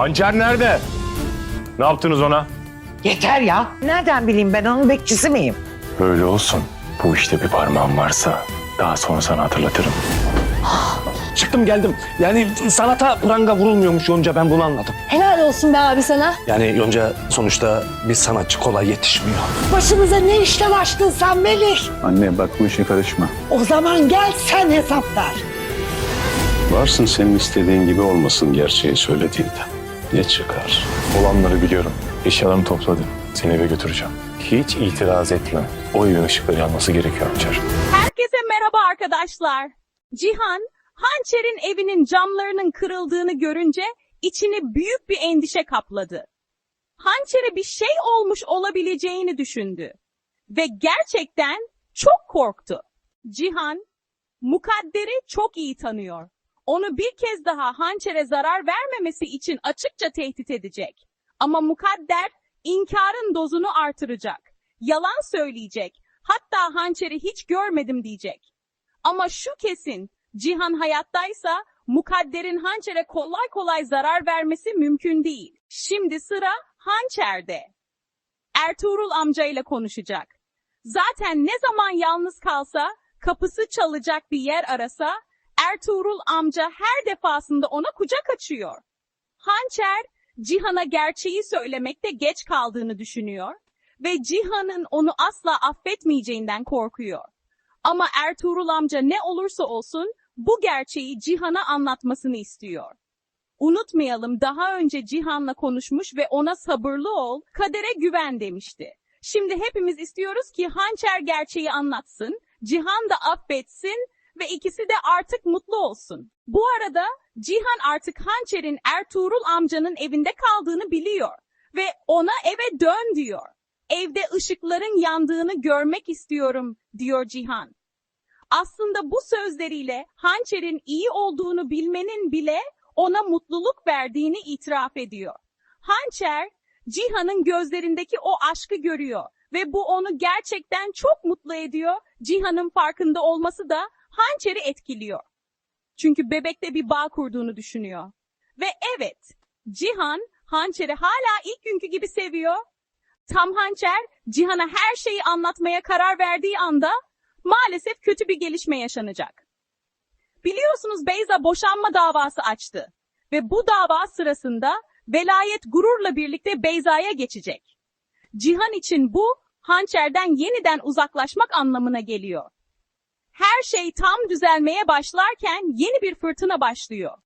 Hançer nerede? Ne yaptınız ona? Yeter ya. Nereden bileyim ben onun bekçisi miyim? Öyle olsun. Bu işte bir parmağım varsa daha sonra sana hatırlatırım. Çıktım geldim. Yani sanata pranga vurulmuyormuş Yonca ben bunu anladım. Helal olsun be abi sana. Yani Yonca sonuçta bir sanatçı kolay yetişmiyor. Başımıza ne işle açtın sen Melih? Anne bak bu işe karışma. O zaman gel sen hesap ver. Varsın senin istediğin gibi olmasın gerçeği söylediğinde. Ne çıkar? Olanları biliyorum. Eşyalarımı topladım. Seni eve götüreceğim. Hiç itiraz etme. O evin ışıkları yanması gerekiyor Hançer. Herkese merhaba arkadaşlar. Cihan, Hançer'in evinin camlarının kırıldığını görünce içini büyük bir endişe kapladı. Hançer'e bir şey olmuş olabileceğini düşündü. Ve gerçekten çok korktu. Cihan, Mukadder'i çok iyi tanıyor. Onu bir kez daha Hançer'e zarar vermemesi için açıkça tehdit edecek. Ama Mukadder inkarın dozunu artıracak. Yalan söyleyecek. Hatta Hançer'i hiç görmedim diyecek. Ama şu kesin, Cihan hayattaysa Mukadder'in Hançer'e kolay kolay zarar vermesi mümkün değil. Şimdi sıra Hançer'de. Ertuğrul amcayla konuşacak. Zaten ne zaman yalnız kalsa, kapısı çalacak bir yer arasa, Ertuğrul amca her defasında ona kucak açıyor. Hançer, Cihan'a gerçeği söylemekte geç kaldığını düşünüyor ve Cihan'ın onu asla affetmeyeceğinden korkuyor. Ama Ertuğrul amca ne olursa olsun bu gerçeği Cihan'a anlatmasını istiyor. Unutmayalım daha önce Cihan'la konuşmuş ve ona sabırlı ol, kadere güven demişti. Şimdi hepimiz istiyoruz ki Hançer gerçeği anlatsın, Cihan da affetsin ve ikisi de artık mutlu olsun. Bu arada Cihan artık Hançer'in Ertuğrul amcanın evinde kaldığını biliyor ve ona eve dön diyor. Evde ışıkların yandığını görmek istiyorum diyor Cihan. Aslında bu sözleriyle Hançer'in iyi olduğunu bilmenin bile ona mutluluk verdiğini itiraf ediyor. Hançer, Cihan'ın gözlerindeki o aşkı görüyor ve bu onu gerçekten çok mutlu ediyor. Cihan'ın farkında olması da Hançer'i etkiliyor. Çünkü bebekte bir bağ kurduğunu düşünüyor. Ve evet, Cihan Hançer'i hala ilk günkü gibi seviyor. Tam Hançer, Cihan'a her şeyi anlatmaya karar verdiği anda maalesef kötü bir gelişme yaşanacak. Biliyorsunuz Beyza boşanma davası açtı ve bu dava sırasında velayet gururla birlikte Beyza'ya geçecek. Cihan için bu hançerden yeniden uzaklaşmak anlamına geliyor. Her şey tam düzelmeye başlarken yeni bir fırtına başlıyor.